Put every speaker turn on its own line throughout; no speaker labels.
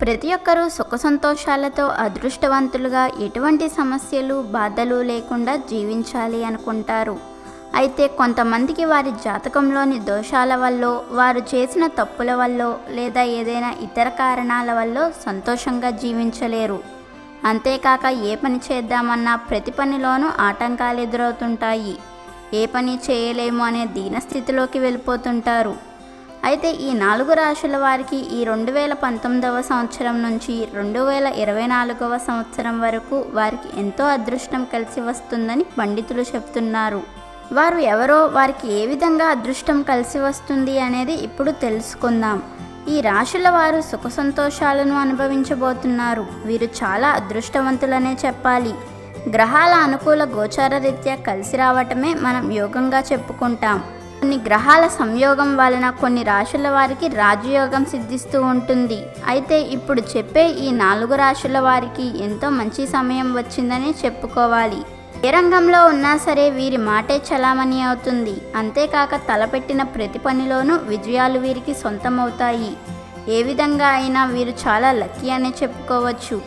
ప్రతి ఒక్కరూ సుఖ సంతోషాలతో అదృష్టవంతులుగా ఎటువంటి సమస్యలు బాధలు లేకుండా జీవించాలి అనుకుంటారు. అయితే కొంతమందికి వారి జాతకంలోని దోషాల వల్ల వారు చేసిన తప్పుల వల్ల లేదా ఏదైనా ఇతర కారణాల వల్ల సంతోషంగా జీవించలేరు. అంతేకాక ఏ పని చేద్దామన్నా ప్రతి పనిలోనూ ఆటంకాలు ఎదురవుతుంటాయి. ఏ పని చేయలేము అనే దీనస్థితిలోకి వెళ్ళిపోతుంటారు. అయితే ఈ నాలుగు రాశుల వారికి ఈ రెండు వేల పంతొమ్మిదవ సంవత్సరం నుంచి రెండు వేల ఇరవై నాలుగవ సంవత్సరం వరకు వారికి ఎంతో అదృష్టం కలిసి వస్తుందని పండితులు చెప్తున్నారు. వారు ఎవరో వారికి ఏ విధంగా అదృష్టం కలిసి వస్తుంది అనేది ఇప్పుడు తెలుసుకుందాం. ఈ రాశుల వారు సుఖ సంతోషాలను అనుభవించబోతున్నారు. వీరు చాలా అదృష్టవంతులనే చెప్పాలి. గ్రహాల అనుకూల గోచార రీత్యా కలిసి రావటమే మనం యోగంగా చెప్పుకుంటాం. కొన్ని గ్రహాల సంయోగం వలన కొన్ని రాశుల వారికి రాజయోగం సిద్ధిస్తూ ఉంటుంది. అయితే ఇప్పుడు చెప్పే ఈ నాలుగు రాశుల వారికి ఎంతో మంచి సమయం వచ్చిందని చెప్పుకోవాలి. ఏ రంగంలో ఉన్నా సరే వీరి మాటే చలామణి అవుతుంది. అంతేకాక తలపెట్టిన ప్రతి పనిలోనూ విజయాలు వీరికి సొంతమవుతాయి. ఏ విధంగా అయినా వీరు చాలా లక్కీ అనే చెప్పుకోవచ్చు.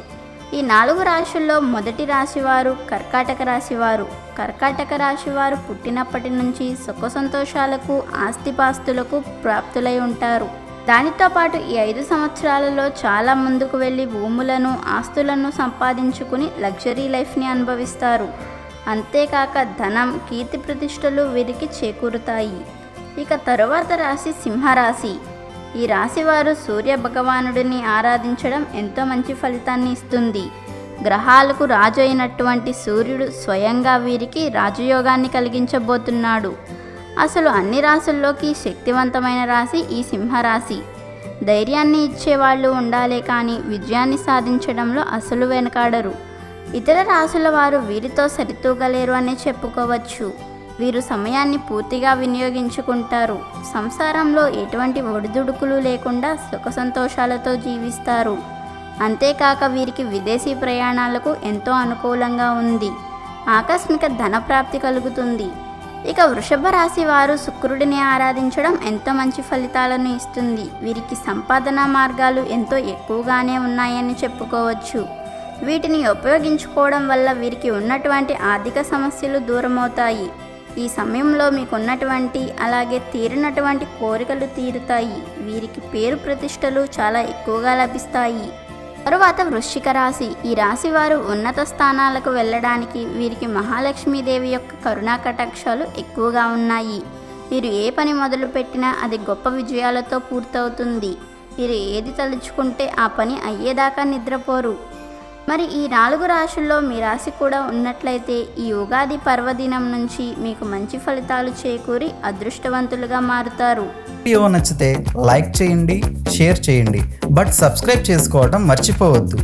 ఈ నాలుగు రాశుల్లో మొదటి రాశివారు కర్కాటక రాశివారు. కర్కాటక రాశివారు పుట్టినప్పటి నుంచి సుఖ సంతోషాలకు ఆస్తిపాస్తులకు ప్రాప్తులై ఉంటారు. దానితో పాటు ఈ ఐదు సంవత్సరాలలో చాలా ముందుకు వెళ్ళి భూములను ఆస్తులను సంపాదించుకుని లగ్జరీ లైఫ్ని అనుభవిస్తారు. అంతేకాక ధనం కీర్తి ప్రతిష్టలు వీరికి చేకూరుతాయి. ఇక తరువాత రాశి సింహరాశి. ఈ రాశి వారు సూర్య భగవానుడిని ఆరాధించడం ఎంతో మంచి ఫలితాన్ని ఇస్తుంది. గ్రహాలకు రాజు అయినటువంటి సూర్యుడు స్వయంగా వీరికి రాజయోగాన్ని కలిగించబోతున్నాడు. అసలు అన్ని రాశుల్లోకి శక్తివంతమైన రాశి ఈ సింహరాశి. ధైర్యాన్ని ఇచ్చేవాళ్ళు ఉండాలే కానీ విజయాన్ని సాధించడంలో అసలు వెనకాడరు. ఇతర రాశుల వారు వీరితో సరితూగలేరు అనే చెప్పుకోవచ్చు. వీరు సమయాన్ని పూర్తిగా వినియోగించుకుంటారు. సంసారంలో ఎటువంటి ఒడిదుడుకులు లేకుండా సుఖ సంతోషాలతో జీవిస్తారు. అంతేకాక వీరికి విదేశీ ప్రయాణాలకు ఎంతో అనుకూలంగా ఉంది. ఆకస్మిక ధనప్రాప్తి కలుగుతుంది. ఇక వృషభ రాశి వారు శుక్రుడిని ఆరాధించడం ఎంతో మంచి ఫలితాలను ఇస్తుంది. వీరికి సంపాదన మార్గాలు ఎంతో ఎక్కువగానే ఉన్నాయని చెప్పుకోవచ్చు. వీటిని ఉపయోగించుకోవడం వల్ల వీరికి ఉన్నటువంటి ఆర్థిక సమస్యలు దూరమవుతాయి. ఈ సమయంలో మీకున్నటువంటి అలాగే తీరినటువంటి కోరికలు తీరుతాయి. వీరికి పేరు ప్రతిష్టలు చాలా ఎక్కువగా లభిస్తాయి. తరువాత వృశ్చిక రాశి. ఈ రాశి వారు ఉన్నత స్థానాలకు వెళ్ళడానికి వీరికి మహాలక్ష్మీదేవి యొక్క కరుణా కటాక్షాలు ఎక్కువగా ఉన్నాయి. వీరు ఏ పని మొదలుపెట్టినా అది గొప్ప విజయాలతో పూర్తవుతుంది. వీరు ఏది తలుచుకుంటే ఆ పని అయ్యేదాకా నిద్రపోరు. మరి ఈ నాలుగు రాశుల్లో మీ రాశి కూడా ఉన్నట్లయితే ఈ ఉగాది పర్వదినం నుంచి మీకు మంచి ఫలితాలు చేకూరి అదృష్టవంతులుగా మారుతారు.
వీడియో నచ్చితే లైక్ చేయండి షేర్ చేయండి బట్ సబ్స్క్రైబ్ చేసుకోవడం మర్చిపోవద్దు.